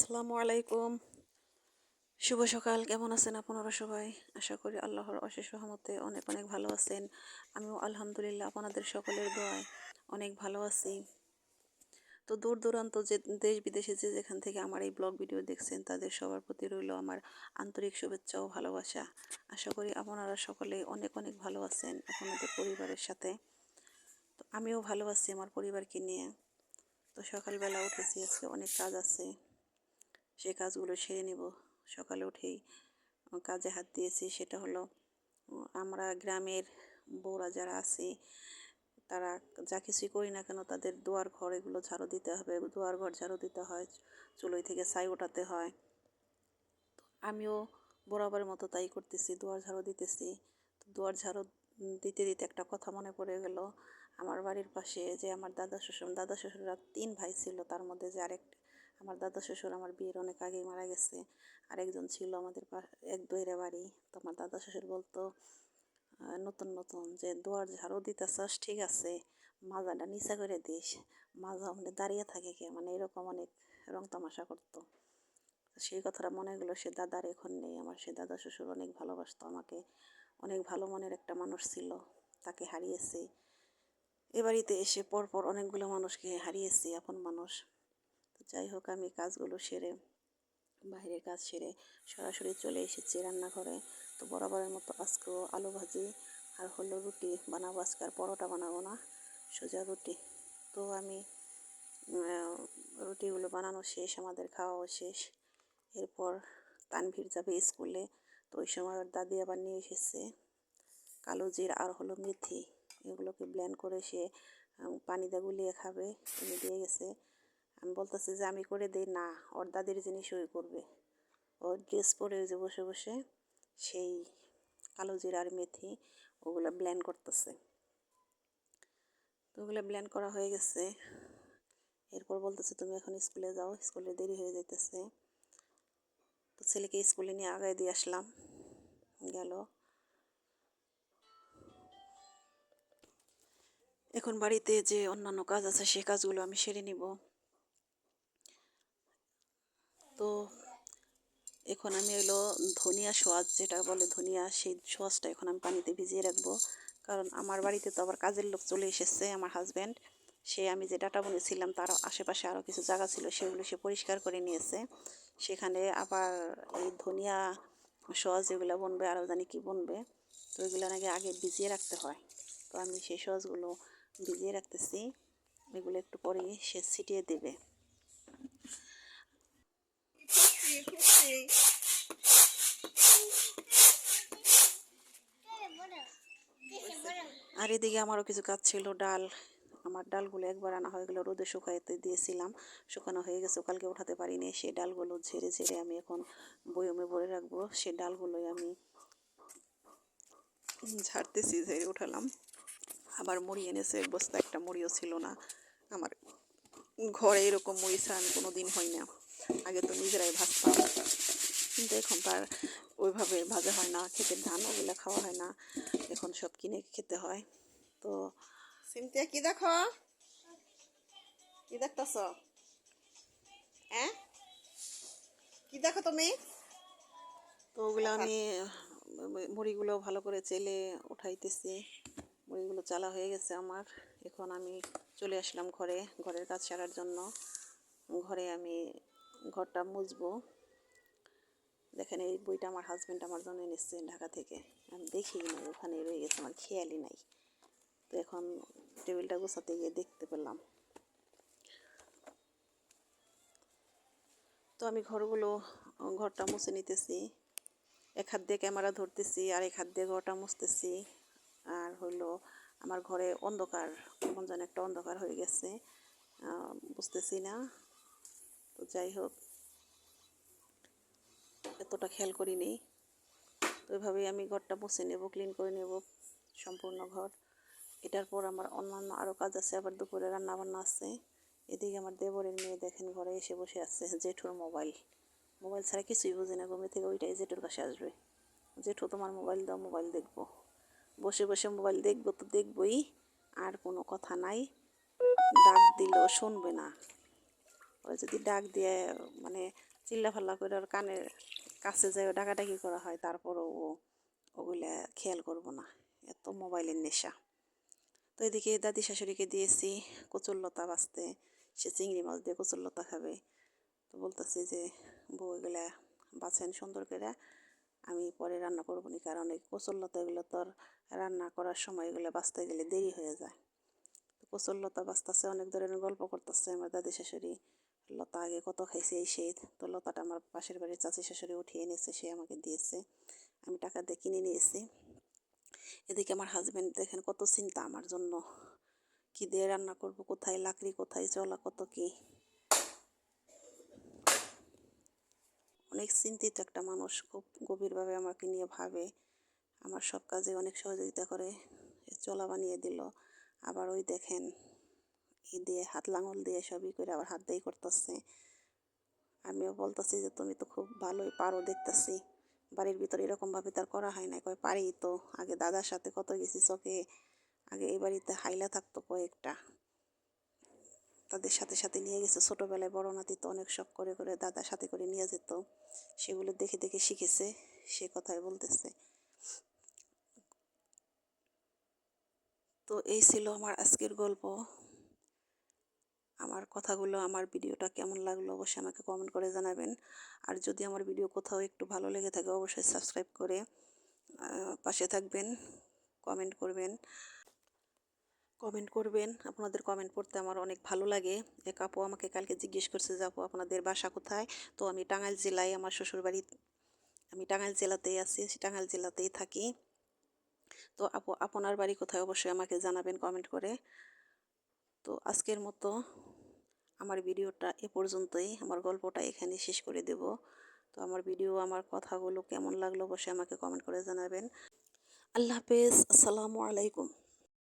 আসসালামু আলাইকুম। শুভ সকাল। কেমন আছেন আপনারা সবাই? আশা করি আল্লাহর অশেষ রহমতে অনেক অনেক ভালো আছেন। আমিও আলহামদুলিল্লাহ আপনাদের সকলের দোয়ায় অনেক ভালো আছি। তো দূর দূরান্ত যে দেশ বিদেশে যে যেখান থেকে আমার এই ব্লগ ভিডিও দেখছেন, তাদের সবার প্রতি রইল আমার আন্তরিক শুভেচ্ছা ও ভালোবাসা। আশা করি আপনারা সকলে অনেক অনেক ভালো আছেন আপনাদের পরিবারের সাথে। তো আমিও ভালো আছি আমার পরিবারকে নিয়ে। তো সকালবেলা উঠেছি, আজকে অনেক কাজ আছে। সেই কাজগুলো সেরে নেব। সকালে উঠেই কাজে হাত দিয়েছি। সেটা হলো আমরা গ্রামের বউরা যারা আছি, তারা যা কিছুই করি না কেন, তাদের দুয়ার ঘর এগুলো ঝাড়ু দিতে হবে। দুয়ার ঘর ঝাড়ু দিতে হয় চুলোই থেকে ছাই ওঠাতে হয়। আমিও বরাবরের মতো তাই করতেছি, দুয়ার ঝাড়ু দিতেছি। দুয়ার ঝাড়ু দিতে দিতে একটা কথা মনে পড়ে গেল। আমার বাড়ির পাশে যে আমার দাদা শ্বশুর, দাদা শ্বশুররা তিন ভাই ছিল, তার মধ্যে যে আরেক আমার দাদা শ্বশুর আমার বিয়ের অনেক আগেই মারা গেছে। আর একজন ছিল আমাদের এক দইরে বাড়ি। তো আমার দাদা শ্বশুর বলতো নতুন নতুন যে দুয়ার ঝাড়ু দিতেছস, ঠিক আছে, মাজাটা নিচা করে দিস। মাজা মানে দাঁড়িয়ে থাকে কে? মানে এরকম অনেক রং তামাশা করতো। সেই কথাটা মনে গেলো, সে দাদার এখন নেই। আমার সে দাদা শ্বশুর অনেক ভালোবাসতো আমাকে। অনেক ভালো মনের একটা মানুষ ছিল। তাকে হারিয়েছি। এ বাড়িতে এসে পরপর অনেকগুলো মানুষকে হারিয়েছি, আপন মানুষ। তো যাই হোক, আমি কাজগুলো সেরে, বাইরের কাজ সেরে সরাসরি চলে এসেছি রান্নাঘরে। তো বরাবরের মতো আজকেও আলু ভাজি আর হলো রুটি বানাবো আজকে, আর পরোটা বানাবো না, সোজা রুটি। তো আমি রুটিগুলো বানানো শেষ, আমাদের খাওয়াও শেষ। এরপর তানভীর যাবে স্কুলে, তো ওই সময় ওর দাদি আবার নিয়ে এসেছে। কালো জির আর হলো মেথি, এগুলোকে ব্লেন্ড করে সে পানিতে গুলিয়ে খাবে দিয়ে গেছে। আমি বলতেছি যে, আমি করে দিই। না, ওর দাদির জিনিস ওই করবে। ওর ড্রেস পরে যে বসে বসে সেই কালো জিরার মেথি ওগুলো ব্লেন্ড করতেছে। তো ওগুলো ব্লেন্ড করা হয়ে গেছে। এরপর বলতেছে, তুমি এখন স্কুলে যাও। স্কুলে দেরি হয়ে যাইতেছে। তো ছেলেকে স্কুলে নিয়ে আগায় দিয়ে আসলাম। গেল। এখন বাড়িতে যে অন্যান্য কাজ আছে, সে কাজগুলো আমি সেরে নিব। তো এখন আমি হলো ধনিয়া সোয়াজ যেটা বলে ধনিয়া, সেই সোয়াজটা এখন আমি পানিতে ভিজিয়ে রাখব। কারণ আমার বাড়িতে তো আবার কাজের লোক চলে এসেছে, আমার হাজব্যান্ড সে আমি যে ডাটা বনেছিলাম তার আশেপাশে আরও কিছু জায়গা ছিল, সেগুলো সে পরিষ্কার করে নিয়েছে। সেখানে আবার এই ধনিয়া সস যেগুলো বনবে, আরও জানি কি বনবে, তো ওইগুলো নাকি আগে ভিজিয়ে রাখতে হয়। তো আমি সেই সসগুলো ভিজিয়ে রাখতেছি, এগুলো একটু পরে সে ছিটিয়ে দেবে। আর এদিকে আমারও কিছু কাজ ছিল, ডাল। আমার ডালগুলো একবার আনা হয়ে গেলো, রোদে শুকাইতে দিয়েছিলাম। শুকানো হয়ে গেছে, কালকে উঠাতে পারিনি। সেই ডালগুলো ঝেড়ে ঝেড়ে আমি এখন বয়মে ভরে রাখব। সেই ডালগুলোই আমি ঝাড়তেছি, ঝেড়ে উঠালাম। আবার মুড়ি এনেছে এক বস্তা একটা মুড়িও ছিল না। আমার ঘরে এরকম মুড়ি আমি কোনো দিন হয় না। আগে তো নিজেরাই ভাজতাম কিন্তু এখন তার ওইভাবে ভাজা হয় না খেতে ধান ওগুলো খাওয়া হয় না। এখন সব কিনে খেতে হয়। তো সিমতিয়া কি দেখো? কি দেখতেছ? হ্যাঁ কি দেখো তুমি? তো ওগুলো আমি মুড়িগুলো ভালো করে চেলে উঠাইতেছি। মুড়িগুলো চালা হয়ে গেছে আমার। এখন আমি চলে আসলাম ঘরে ঘরের কাজ সারার জন্য। ঘরে আমি ঘরটা মুছবো। দেখেন এই বইটা আমার হাজব্যান্ড আমার জন্য এনেছে ঢাকা থেকে। আমি দেখি নাই, ওখানে রয়ে গেছে, আমার খেয়ালই নাই। তো এখন টেবিলটা গোছাতে গিয়ে দেখতে পেলাম। তো আমি ঘরগুলো, ঘরটা মুছে নিতেছি। এক হাত দিয়ে ক্যামেরা ধরতেছি, আর এক হাত দিয়ে ঘরটা মুছতেছি। আর হইল আমার ঘরে অন্ধকার, কেমন যেন একটা অন্ধকার হয়ে গেছে। বুঝতেছি না। যাই হোক এতটা খেয়াল করিনি। তো এভাবেই আমি ঘরটা মুছে নেব ক্লিন করে নেব, সম্পূর্ণ ঘর। এটার পর আমার অন্যান্য আরও কাজ আছে, আবার দুপুরে রান্না বান্না আছে। এদিকে আমার দেবরের মেয়ে দেখেন ঘরে এসে বসে আছে, জেঠুর মোবাইল। মোবাইল ছাড়া কিছুই বুঝি না, ঘুমে থেকে ওইটাই জেঠুর কাছে আসবে। জেঠু, তোমার মোবাইল দাও, মোবাইল দেখব। বসে বসে মোবাইল দেখব তো দেখবই, আর কোনো কথা নাই। ডাক দিলেও শুনবে না। ওরা যদি ডাক দিয়ে মানে চিল্লাফাল্লা করে ওর কানের কাছে যায় ডাকাডাকি করা হয়, তারপরও ও ওগুলা খেয়াল করব না। এত মোবাইলের নেশা। তো এদিকে দাদি শাশুড়িকে দিয়েছি কচুরলতা বাঁচতে সে চিংড়ি মাছ দিয়ে কচুরলতা খাবে। তো বলতেছি যে, বউ, এগুলা বাছেন সুন্দর করে। আমি পরে রান্না করব না, কারণ এই কচুরলতা এগুলো তোর রান্না করার সময় এগুলো বাঁচতে গেলে দেরি হয়ে যায়। কচুরলতা বাঁচতেছে অনেক ধরনের গল্প করতেছে আমার দাদি শাশুড়ি। লতা আগে কত খাইছে, এই শীত তো লতাটা আমার পাশের বাড়ির চাচি শাশুড়ি উঠিয়ে এনেছে, সে আমাকে দিয়েছে। আমি টাকা দিয়ে কিনে নিয়েছি। এদিকে আমার হাজব্যান্ড দেখেন কত চিন্তা আমার জন্য। কি দিয়ে রান্না করব, কোথায় লাকড়ি, কোথায় চলা কত কি? অনেক চিন্তিত একটা মানুষ, খুব গভীরভাবে আমাকে নিয়ে ভাবে। আমার সব কাজে অনেক সহযোগিতা করে। চলা বানিয়ে দিল। আবার ওই দেখেন ই দিয়ে, হাত লাঙল দিয়ে সবই করে আবার হাত দিয়েই করতেছে। আমিও বলতেছি যে, তুমি তো খুব ভালোই পারো দেখতেছি। বাড়ির ভিতরে এরকমভাবে তার করা হয় না কয়, পারি তো। আগে দাদার সাথে কত গেছি চকে আগে এই বাড়িতে হাইলা থাকতো কয়েকটা। তাদের সাথে সাথে নিয়ে গেছে। ছোটোবেলায় বড় নাতি তো অনেক শখ করে করে দাদার সাথে করে নিয়ে যেত। সেগুলো দেখে দেখে শিখেছে। সে কথাই বলতেছে। তো এই ছিল আমার আজকের গল্প। আমার কথাগুলো, আমার ভিডিওটা কেমন লাগল অবশ্যই আমাকে কমেন্ট করে জানাবেন। আর যদি আমার ভিডিও কোথাও একটু ভালো লেগে থাকে অবশ্যই সাবস্ক্রাইব করে পাশে থাকবেন কমেন্ট করবেন। কমেন্ট করবেন, আপনাদের কমেন্ট পড়তে আমার অনেক ভালো লাগে। এক আপু আমাকে কালকে জিজ্ঞেস করছে যে, আপু, আপনাদের বাসা কোথায়? তো আমি টাঙ্গাইল জেলায় আমার শ্বশুরবাড়ি, আমি টাঙ্গাইল জেলাতেই আছি টাঙ্গাইল জেলাতেই থাকি। তো আপু, আপনার বাড়ি কোথায়? অবশ্যই আমাকে জানাবেন কমেন্ট করে। তো আজকের মতো আমার ভিডিওটা এ পর্যন্তই। আমার গল্পটা এখানে শেষ করে দেব। তো আমার ভিডিও, আমার কথাগুলো কেমন লাগল অবশ্যই আমাকে কমেন্ট করে জানাবেন। আল্লাহ হাফেজ। আসসালামু আলাইকুম।